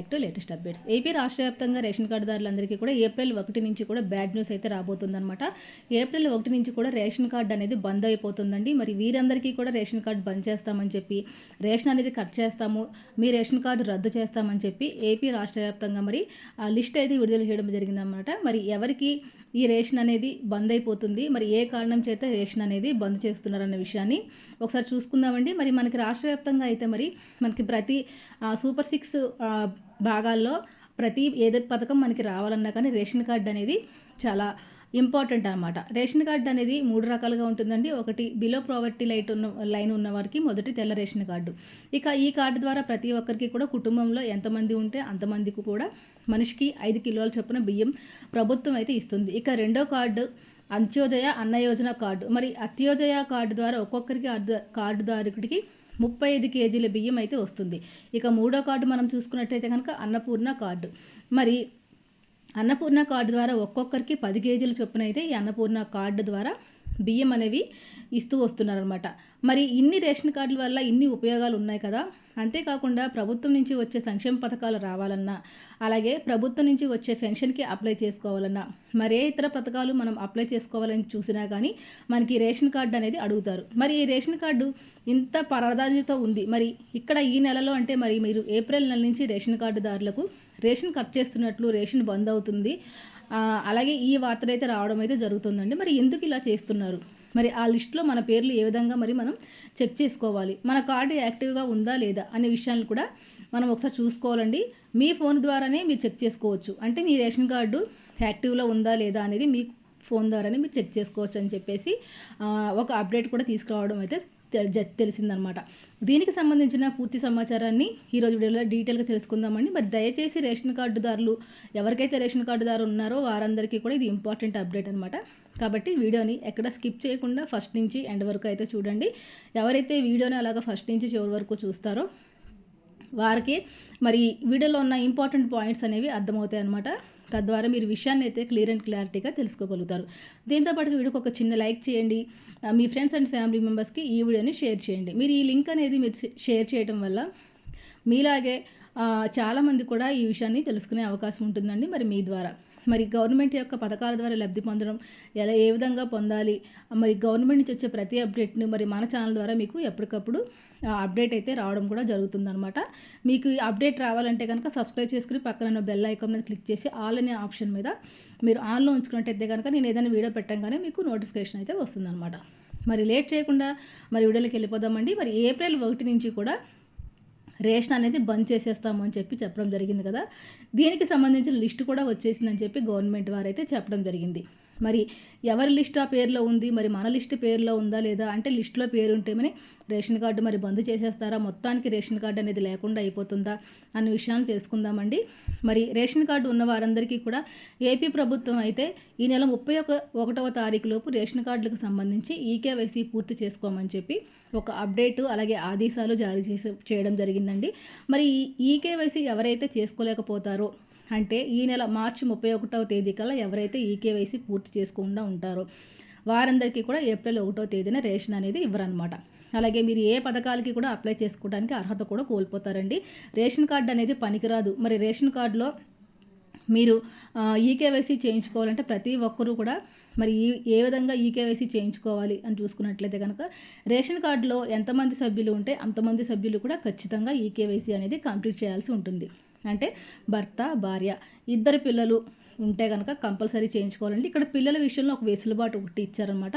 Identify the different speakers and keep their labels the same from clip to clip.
Speaker 1: Back to latest updates AP రాష్ట్ర వ్యాప్తంగా ration కార్డుదారులందరికీ కూడా ఏప్రిల్ ఒకటి నుంచి కూడా బ్యాడ్ న్యూస్ అయితే రాబోతుందన్నమాట. ఏప్రిల్ ఒకటి నుంచి కూడా రేషన్ కార్డు అనేది బంద్ అయిపోతుందండి. మరి వీరందరికీ కూడా రేషన్ కార్డు బంద్ చేస్తామని చెప్పి రేషన్ అనేది కట్ చేస్తాము మీ రేషన్ కార్డు రద్దు చేస్తామని చెప్పి ఏపీ రాష్ట్ర వ్యాప్తంగా మరి ఆ లిస్ట్ అయితే విడుదల చేయడం జరిగిందన్నమాట. మరి ఎవరికి ఈ రేషన్ అనేది బంద్ అయిపోతుంది మరి ఏ కారణం చేత రేషన్ అనేది బంద్ చేస్తున్నారన్న విషయాన్ని ఒకసారి చూసుకుందామండి. మరి మనకి రాష్ట్ర వ్యాప్తంగా అయితే మరి మనకి ప్రతి సూపర్ సిక్స్ భాగాల్లో ప్రతి ఏదో పథకం మనకి రావాలన్నా కానీ రేషన్ కార్డు అనేది చాలా ఇంపార్టెంట్ అనమాట రేషన్ కార్డు అనేది మూడు రకాలుగా ఉంటుందండి. ఒకటి బిలో ప్రావర్టీ లైట్ ఉన్న లైన్ ఉన్న వారికి మొదటి తెల్ల రేషన్ కార్డు. ఇక ఈ కార్డు ద్వారా ప్రతి ఒక్కరికి కూడా కుటుంబంలో ఎంతమంది ఉంటే అంతమందికి కూడా మనిషికి ఐదు కిలోల చొప్పున బియ్యం ప్రభుత్వం అయితే ఇస్తుంది. ఇక రెండో కార్డు అంత్యోదయ అన్న యోజన కార్డు. మరి అత్యోదయ కార్డు ద్వారా ఒక్కొక్కరికి కార్డుదారుడికి ముప్పై ఐదు కేజీల బియ్యం అయితే వస్తుంది. ఇక మూడో కార్డు మనం చూసుకున్నట్టయితే కనుక అన్నపూర్ణ కార్డు. మరి అన్నపూర్ణ కార్డు ద్వారా ఒక్కొక్కరికి పది కేజీల చొప్పున అయితే ఈ అన్నపూర్ణ కార్డు ద్వారా బియ్యం అనేవి ఇస్తూ వస్తున్నారనమాట మరి ఇన్ని రేషన్ కార్డుల వల్ల ఇన్ని ఉపయోగాలు ఉన్నాయి కదా? అంతేకాకుండా ప్రభుత్వం నుంచి వచ్చే సంక్షేమ పథకాలు రావాలన్నా అలాగే ప్రభుత్వం నుంచి వచ్చే పెన్షన్కి అప్లై చేసుకోవాలన్నా మరే ఇతర పథకాలు మనం అప్లై చేసుకోవాలని చూసినా కానీ మనకి రేషన్ కార్డు అనేది అడుగుతారు. మరి ఈ రేషన్ కార్డు ఇంత ప్రాధాన్యత ఉంది. మరి ఇక్కడ ఈ నెలలో అంటే మరి మీరు ఏప్రిల్ నెల నుంచి రేషన్ కార్డుదారులకు రేషన్ కట్ చేస్తున్నట్లు రేషన్ బంద్ అవుతుంది. అలాగే ఈ వార్తలు అయితే రావడం అయితే జరుగుతుందండి. మరి ఎందుకు ఇలా చేస్తున్నారు? మరి ఆ లిస్ట్లో మన పేర్లు ఏ విధంగా మరి మనం చెక్ చేసుకోవాలి? మన కార్డు యాక్టివ్గా ఉందా లేదా అనే విషయాన్ని కూడా మనం ఒకసారి చూసుకోవాలండి. మీ ఫోన్ ద్వారానే మీరు చెక్ చేసుకోవచ్చు. అంటే మీ రేషన్ కార్డు యాక్టివ్లో ఉందా లేదా అనేది మీ ఫోన్ ద్వారానే మీరు చెక్ చేసుకోవచ్చు అని చెప్పేసి ఒక అప్డేట్ కూడా తీసుకురావడం అయితే తెలిసిందనమాట. దీనికి సంబంధించిన పూర్తి సమాచారాన్ని ఈరోజు వీడియోలో డీటెయిల్గా తెలుసుకుందామండి. మరి దయచేసి రేషన్ కార్డుదారులు ఎవరికైతే రేషన్ కార్డుదారు ఉన్నారో వారందరికీ కూడా ఇది ఇంపార్టెంట్ అప్డేట్ అనమాట. కాబట్టి వీడియోని ఎక్కడ స్కిప్ చేయకుండా ఫస్ట్ నుంచి ఎండ్ వరకు అయితే చూడండి. ఎవరైతే వీడియోని అలాగా ఫస్ట్ నుంచి చివరి వరకు చూస్తారో వారికి మరి వీడియోలో ఉన్న ఇంపార్టెంట్ పాయింట్స్ అనేవి అర్థమవుతాయి అనమాట తద్వారా మీరు విషయాన్ని అయితే క్లియర్ అండ్ క్లారిటీగా తెలుసుకోగలుగుతారు. దీంతో పాటు వీడియోకి ఒక చిన్న లైక్ చేయండి. మీ ఫ్రెండ్స్ అండ్ ఫ్యామిలీ మెంబర్స్కి ఈ వీడియోని షేర్ చేయండి. మీరు ఈ లింక్ అనేది మీరు షేర్ చేయడం వల్ల మీలాగే చాలామంది కూడా ఈ విషయాన్ని తెలుసుకునే అవకాశం ఉంటుందండి మరి మీ ద్వారా. మరి గవర్నమెంట్ యొక్క పథకాల ద్వారా లబ్ధి పొందడం ఎలా ఏ విధంగా పొందాలి? మరి గవర్నమెంట్ నుంచి వచ్చే ప్రతి అప్డేట్ని మరి మన ఛానల్ ద్వారా మీకు ఎప్పటికప్పుడు అప్డేట్ అయితే రావడం కూడా జరుగుతుందన్నమాట. మీకు ఈ అప్డేట్ రావాలంటే కనుక సబ్స్క్రైబ్ చేసుకుని పక్కన బెల్ ఐకాన్ మీద క్లిక్ చేసి ఆల్ అనే ఆప్షన్ మీద మీరు ఆన్లో ఉంచుకున్నట్టయితే కనుక నేను ఏదైనా వీడియో పెట్టంగానే మీకు నోటిఫికేషన్ అయితే వస్తుందన్నమాట. మరి లేట్ చేయకుండా మరి వీడియోలోకి వెళ్ళిపోదామండి. మరి ఏప్రిల్ ఒకటి నుంచి కూడా రేషన్ అనేది బంద్ చేసేస్తాము అని చెప్పి చెప్పడం జరిగింది కదా. దీనికి సంబంధించిన లిస్ట్ కూడా వచ్చేసిందని చెప్పి గవర్నమెంట్ వారైతే చెప్పడం జరిగింది. మరి ఎవరి లిస్ట్ ఆ పేరులో ఉంది? మరి మన లిస్ట్ పేరులో ఉందా లేదా? అంటే లిస్టులో పేరు ఉంటేమని రేషన్ కార్డు మరి బంద్ చేసేస్తారా? మొత్తానికి రేషన్ కార్డు అనేది లేకుండా అయిపోతుందా? అన్న విషయాన్ని తెలుసుకుందామండి. మరి రేషన్ కార్డు ఉన్న వారందరికీ కూడా ఏపీ ప్రభుత్వం అయితే ఈ నెల ముప్పై ఒక ఒకటవ తారీఖు లోపు రేషన్ కార్డులకు సంబంధించి ఈకేవైసీ పూర్తి చేసుకోమని చెప్పి ఒక అప్డేటు అలాగే ఆదేశాలు జారీ చేసే చేయడం జరిగిందండి. మరి ఈ ఈకేవైసీ ఎవరైతే చేసుకోలేకపోతారో అంటే ఈ నెల మార్చి ముప్పై ఒకటవ తేదీ కల్లా ఎవరైతే ఈకేవైసీ పూర్తి చేసుకుండా ఉంటారో వారందరికీ కూడా ఏప్రిల్ ఒకటో తేదీన రేషన్ అనేది ఇవ్వరనమాట అలాగే మీరు ఏ పథకాలకి కూడా అప్లై చేసుకోవడానికి అర్హత కూడా కోల్పోతారండి. రేషన్ కార్డు అనేది పనికిరాదు. మరి రేషన్ కార్డులో మీరు ఈకేవైసీ చేయించుకోవాలంటే ప్రతి ఒక్కరూ కూడా మరి ఈ ఏ విధంగా ఈకేవైసీ చేయించుకోవాలి అని చూసుకున్నట్లయితే కనుక రేషన్ కార్డులో ఎంతమంది సభ్యులు ఉంటే అంతమంది సభ్యులు కూడా ఖచ్చితంగా ఈకేవైసీ అనేది కంప్లీట్ చేయాల్సి ఉంటుంది. అంటే భర్త భార్య ఇద్దరు పిల్లలు ఉంటే కనుక కంపల్సరీ చేయించుకోవాలండి. ఇక్కడ పిల్లల విషయంలో ఒక వెసులుబాటు ఒకటి ఇచ్చారనమాట.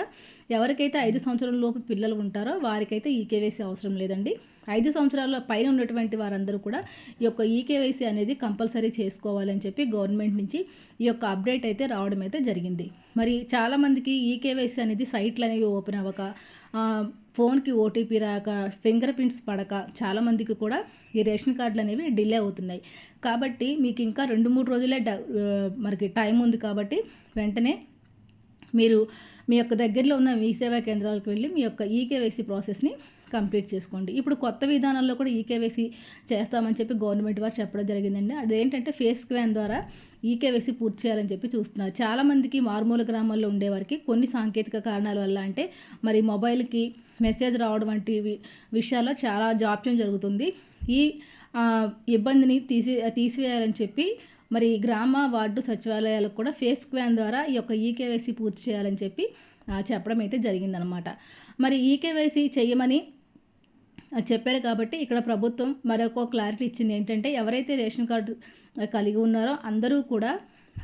Speaker 1: ఎవరికైతే ఐదు సంవత్సరాల లోపు పిల్లలు ఉంటారో వారికైతే ఈ కేవైసీ అవసరం లేదండి. ఐదు సంవత్సరాల పైన ఉన్నటువంటి వారందరూ కూడా ఈ యొక్క ఈకేవైసీ అనేది కంపల్సరీ చేసుకోవాలని చెప్పి గవర్నమెంట్ నుంచి ఈ యొక్క అప్డేట్ అయితే రావడం అయితే జరిగింది. మరి చాలామందికి ఈకేవైసీ అనేది సైట్లు అనేవి ఓపెన్ అవ్వక ఫోన్కి ఓటీపీ రాక ఫింగర్ ప్రింట్స్ పడక చాలామందికి కూడా ఈ రేషన్ కార్డులు అనేవి డిలే అవుతున్నాయి. కాబట్టి మీకు ఇంకా రెండు మూడు రోజులే డ- మనకి టైం ఉంది కాబట్టి వెంటనే మీరు మీ యొక్క దగ్గరలో ఉన్న మీ సేవా కేంద్రాలకు వెళ్ళి మీ యొక్క ఈకేవైసీ ప్రాసెస్ని కంప్లీట్ చేసుకోండి. ఇప్పుడు కొత్త విధానంలో కూడా ఈకేవైసీ చేస్తామని చెప్పి గవర్నమెంట్ వారు చెప్పడం జరిగిందండి. అదేంటంటే ఫేస్ స్కాన్ ద్వారా ఈకేవైసీ పూర్తి చేయాలని చెప్పి చూస్తున్నారు. చాలామందికి మారుమూల గ్రామాల్లో ఉండేవారికి కొన్ని సాంకేతిక కారణాల వల్ల అంటే మరి మొబైల్కి మెసేజ్ రావడం వంటి విషయాల్లో చాలా జాప్యం జరుగుతుంది. ఈ ఇబ్బందిని తీసి తీసివేయాలని చెప్పి మరి గ్రామ వార్డు సచివాలయాలకు కూడా ఫేస్ క్వాన్ ద్వారా ఈ యొక్క ఈకేవైసీ పూర్తి చేయాలని చెప్పి ఆ, చెప్పడం అయితే జరిగిందనమాట. మరి ఈకేవైసీ చేయమని చెప్పారు కాబట్టి ఇక్కడ ప్రభుత్వం మరొక క్లారిటీ ఇచ్చింది ఏంటంటే ఎవరైతే రేషన్ కార్డు కలిగి ఉన్నారో అందరూ కూడా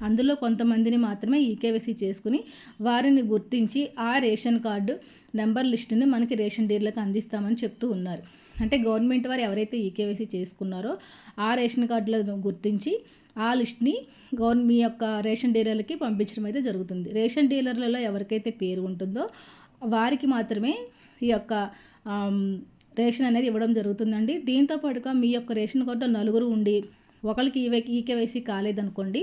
Speaker 1: అందులో కొంతమందిని మాత్రమే ఈకేవైసీ చేసుకుని వారిని గుర్తించి ఆ రేషన్ కార్డు నెంబర్ లిస్టుని మనకి రేషన్ డీలర్లకు అందిస్తామని చెప్తూ ఉన్నారు. అంటే గవర్నమెంట్ వారు ఎవరైతే ఈకేవైసీ చేసుకున్నారో ఆ రేషన్ కార్డులను గుర్తించి ఆ లిస్ట్ని గవర్న మీ యొక్క రేషన్ డీలర్లకి పంపించడం అయితే జరుగుతుంది. రేషన్ డీలర్లలో ఎవరికైతే పేరు ఉంటుందో వారికి మాత్రమే ఈ యొక్క రేషన్ అనేది ఇవ్వడం జరుగుతుందండి. దీంతో పాటుగా మీ యొక్క రేషన్ కార్డు నలుగురు ఉండి ఒకరికి ఈ ఈకేవైసీ కాలేదనుకోండి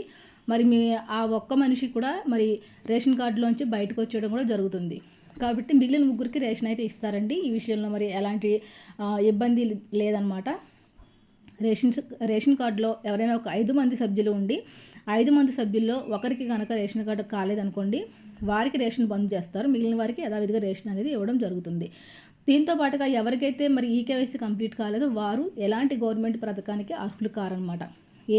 Speaker 1: మరి మీ ఆ ఒక్క మనిషి కూడా మరి రేషన్ కార్డులోంచి బయటకు వచ్చేయడం కూడా జరుగుతుంది. కాబట్టి మిగిలిన ముగ్గురికి రేషన్ అయితే ఇస్తారండి. ఈ విషయంలో మరి ఎలాంటి ఇబ్బంది లేదనమాట. రేషన్ రేషన్ కార్డులో ఎవరైనా ఒక ఐదు మంది సభ్యులు ఉండి ఐదు మంది సభ్యుల్లో ఒకరికి కనుక రేషన్ కార్డు కాలేదనుకోండి వారికి రేషన్ బంద్ చేస్తారు. మిగిలిన వారికి యథావిధిగా రేషన్ అనేది ఇవ్వడం జరుగుతుంది. దీంతో పాటుగా ఎవరికైతే మరి ఈకేవైసీ కంప్లీట్ కాలేదో వారు ఎలాంటి గవర్నమెంట్ పథకానికి అర్హులు కారనమాట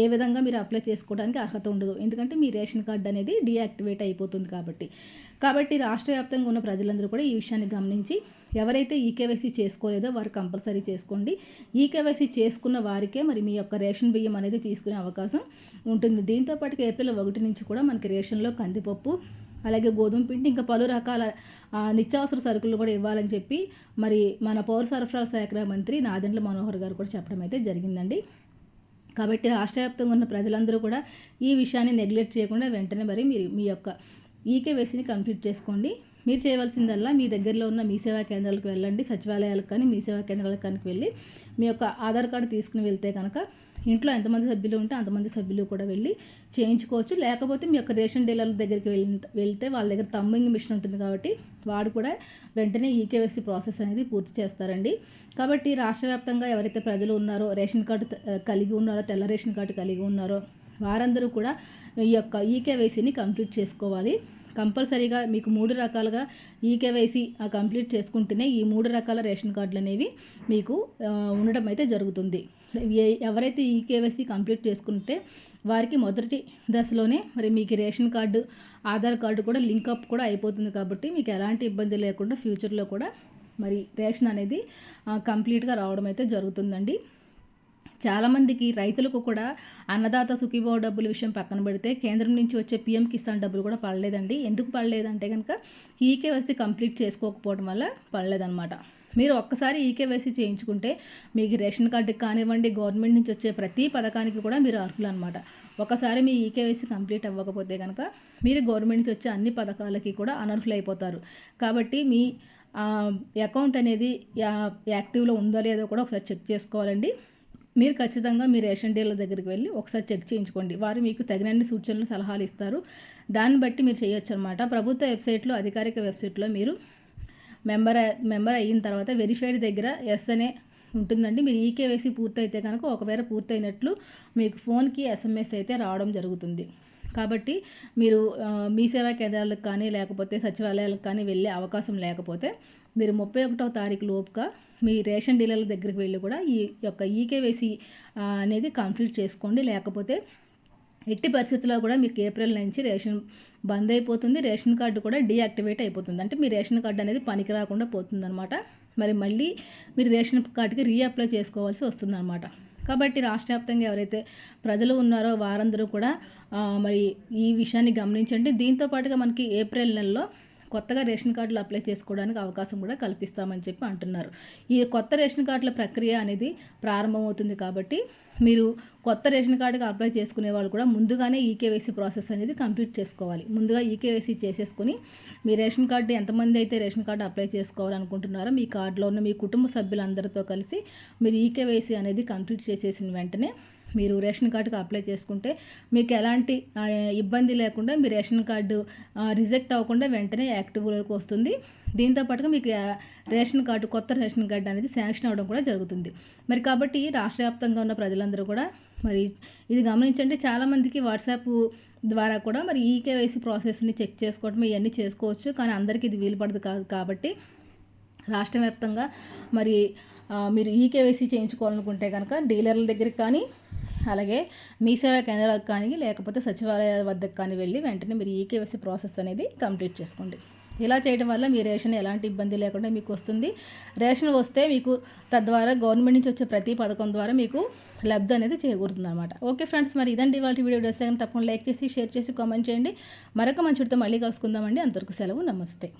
Speaker 1: ఏ విధంగా మీరు అప్లై చేసుకోవడానికి అర్హత ఉండదు. ఎందుకంటే మీ రేషన్ కార్డు అనేది డీయాక్టివేట్ అయిపోతుంది కాబట్టి. కాబట్టి రాష్ట్ర వ్యాప్తంగా ఉన్న ప్రజలందరూ కూడా ఈ విషయాన్ని గమనించి ఎవరైతే ఈకేవైసీ చేసుకోలేదో వారు కంపల్సరీ చేసుకోండి. ఈకేవైసీ చేసుకున్న వారికే మరి మీ యొక్క రేషన్ బియ్యం అనేది తీసుకునే అవకాశం ఉంటుంది. దీంతో పాటుగా ఏప్రిల్ ఒకటి నుంచి కూడా మనకి రేషన్లో కందిపప్పు అలాగే గోధుమ పిండి ఇంకా పలు రకాల నిత్యావసర సరుకులు కూడా ఇవ్వాలని చెప్పి మరి మన పౌర సరఫరాల శాఖ మంత్రి నాదెండ్ల మనోహర్ గారు కూడా చెప్పడం అయితే జరిగిందండి. కాబట్టి రాష్ట్ర వ్యాప్తంగా ఉన్న ప్రజలందరూ కూడా ఈ విషయాన్ని నెగ్లెక్ట్ చేయకుండా వెంటనే మరి మీరు మీ యొక్క ఈకేవైసీని కంప్లీట్ చేసుకోండి. మీరు చేయవలసిందల్లా మీ దగ్గరలో ఉన్న మీ సేవా కేంద్రాలకు వెళ్ళండి సచివాలయాలకు కానీ మీ సేవా కేంద్రాలకు కనుక వెళ్ళి మీ యొక్క ఆధార్ కార్డు తీసుకుని వెళ్తే కనుక ఇంట్లో ఎంతమంది సభ్యులు ఉంటే అంతమంది సభ్యులు కూడా వెళ్ళి చేయించుకోవచ్చు. లేకపోతే మీ యొక్క రేషన్ డీలర్ల దగ్గరికి వెళ్ళి వెళ్తే వాళ్ళ దగ్గర తమ్మింగ్ మిషన్ ఉంటుంది కాబట్టి వాడు కూడా వెంటనే ఈకేవైసీ ప్రాసెస్ అనేది పూర్తి చేస్తారండి. కాబట్టి రాష్ట్ర వ్యాప్తంగా ఎవరైతే ప్రజలు ఉన్నారో రేషన్ కార్డు కలిగి ఉన్నారో తెల్ల రేషన్ కార్డు కలిగి ఉన్నారో వారందరూ కూడా ఈ యొక్క ఈకేవైసీని కంప్లీట్ చేసుకోవాలి. కంపల్సరీగా మీకు మూడు రకాలుగా ఈకేవైసీ కంప్లీట్ చేసుకుంటేనే ఈ మూడు రకాల రేషన్ కార్డులు అనేవి మీకు ఉండడం అయితే జరుగుతుంది. ఎవరైతే ఈ కేవైసీ కంప్లీట్ చేసుకుంటే వారికి మొదటి దశలోనే మరి మీకు రేషన్ కార్డు ఆధార్ కార్డు కూడా లింక్ అప్ కూడా అయిపోతుంది కాబట్టి మీకు ఎలాంటి ఇబ్బంది లేకుండా ఫ్యూచర్లో కూడా మరి రేషన్ అనేది కంప్లీట్గా రావడం అయితే జరుగుతుందండి. చాలామందికి రైతులకు కూడా అన్నదాత సుఖీభావ డబ్బుల విషయం పక్కన పెడితే కేంద్రం నుంచి వచ్చే పీఎం కిసాన్ డబ్బులు కూడా పడలేదండి. ఎందుకు పడలేదంటే కనుక ఈకేవైసీ కంప్లీట్ చేసుకోకపోవడం వల్ల పడలేదన్నమాట. మీరు ఒక్కసారి ఈకేవైసీ చేయించుకుంటే మీకు రేషన్ కార్డుకి కానివ్వండి గవర్నమెంట్ నుంచి వచ్చే ప్రతి పథకానికి కూడా మీరు అర్హులు అనమాట ఒకసారి మీ ఈకేవైసీ కంప్లీట్ అవ్వకపోతే కనుక మీరు గవర్నమెంట్ నుంచి వచ్చే అన్ని పథకాలకి కూడా అనర్హులైపోతారు. కాబట్టి మీ ఆ, అకౌంట్ అనేది యాక్టివ్లో ఉందో లేదో కూడా ఒకసారి చెక్ చేసుకోవాలండి. మీరు ఖచ్చితంగా మీ రేషన్ డీలర్ దగ్గరికి వెళ్ళి ఒకసారి చెక్ చేయించుకోండి. వారు మీకు తగినన్ని సూచనలు సలహాలు ఇస్తారు. దాన్ని బట్టి మీరు చేయొచ్చు అనమాట ప్రభుత్వ వెబ్సైట్లో అధికారిక వెబ్సైట్లో మీరు మెంబర్ మెంబర్ అయిన తర్వాత వెరిఫైడ్ దగ్గర ఎస్ అనే ఉంటుందండి. మీరు ఈకేవైసీ పూర్తయితే కనుక ఒకవేళ పూర్తయినట్లు మీకు ఫోన్కి ఎస్ఎంఎస్ అయితే రావడం జరుగుతుంది. కాబట్టి మీరు మీ సేవా కేంద్రాలకు కానీ లేకపోతే సచివాలయాలకు కానీ వెళ్ళే అవకాశం లేకపోతే మీరు ముప్పై ఒకటో తారీఖు లోపుగా మీ రేషన్ డీలర్ల దగ్గరికి వెళ్ళి కూడా ఈ యొక్క ఈకేవైసీ అనేది కంప్లీట్ చేసుకోండి. లేకపోతే ఎట్టి పరిస్థితుల్లో కూడా మీకు ఏప్రిల్ నుంచి రేషన్ బంద్ అయిపోతుంది. రేషన్ కార్డు కూడా డీయాక్టివేట్ అయిపోతుంది. అంటే మీ రేషన్ కార్డు అనేది పనికి రాకుండా పోతుందన్నమాట. మరి మళ్ళీ మీరు రేషన్ కార్డుకి రీఅప్లై చేసుకోవాల్సి వస్తుందన్నమాట. కాబట్టి రాష్ట్ర వ్యాప్తంగా ఎవరైతే ప్రజలు ఉన్నారో వారందరూ కూడా మరి ఈ విషయాన్ని గమనించండి. దీంతో పాటుగా మనకి ఏప్రిల్ నెలలో కొత్తగా రేషన్ కార్డులు అప్లై చేసుకోవడానికి అవకాశం కూడా కల్పిస్తామని చెప్పి అంటున్నారు. ఈ కొత్త రేషన్ కార్డుల ప్రక్రియ అనేది ప్రారంభమవుతుంది కాబట్టి మీరు కొత్త రేషన్ కార్డుకి అప్లై చేసుకునే వాళ్ళు కూడా ముందుగానే ఈకేవైసీ ప్రాసెస్ అనేది కంప్లీట్ చేసుకోవాలి. ముందుగా ఈకేవైసీ చేసేసుకుని మీ రేషన్ కార్డు ఎంతమంది అయితే రేషన్ కార్డు అప్లై చేసుకోవాలనుకుంటున్నారో మీ కార్డులో ఉన్న మీ కుటుంబ సభ్యులందరితో కలిసి మీరు ఈకేవైసీ అనేది కంప్లీట్ చేసేసిన వెంటనే మీరు రేషన్ కార్డుకి అప్లై చేసుకుంటే మీకు ఎలాంటి ఇబ్బంది లేకుండా మీ రేషన్ కార్డు రిజెక్ట్ అవ్వకుండా వెంటనే యాక్టివ్లోకి వస్తుంది. దీంతో పాటుగా మీకు రేషన్ కార్డు కొత్త రేషన్ కార్డు అనేది శాంక్షన్ అవ్వడం కూడా జరుగుతుంది. మరి కాబట్టి రాష్ట్ర వ్యాప్తంగా ఉన్న ప్రజలందరూ కూడా మరి ఇది గమనించండి. చాలామందికి వాట్సాప్ ద్వారా కూడా మరి ఈకేవైసీ ప్రాసెస్ని చెక్ చేసుకోవడం ఇవన్నీ చేసుకోవచ్చు. కానీ అందరికీ ఇది వీలు పడదు కాదు కాబట్టి రాష్ట్ర వ్యాప్తంగా మరి మీరు మీరు ఈకేవైసీ చేయించుకోవాలనుకుంటే కనుక డీలర్ల దగ్గరికి కానీ అలాగే మీ సేవా కేంద్రాలకు కానీ లేకపోతే సచివాలయ వద్దకు కానీ వెళ్ళి వెంటనే మీరు ఈకేవైసీ ప్రాసెస్ అనేది కంప్లీట్ చేసుకోండి. ఇలా చేయడం వల్ల మీ రేషన్ ఎలాంటి ఇబ్బంది లేకుండా మీకు వస్తుంది. రేషన్ వస్తే మీకు తద్వారా గవర్నమెంట్ నుంచి వచ్చే ప్రతి పథకం ద్వారా మీకు లబ్ధి అనేది చేకూరుతుంది అనమాట ఓకే ఫ్రెండ్స్ మరి ఇదండి ఇవాళ వీడియో. డ్రెస్ తప్పకుండా లైక్ చేసి షేర్ చేసి కామెంట్ చేయండి. మరొక మంచి మళ్ళీ కలుసుకుందామండి. అంతవరకు సెలవు నమస్తే.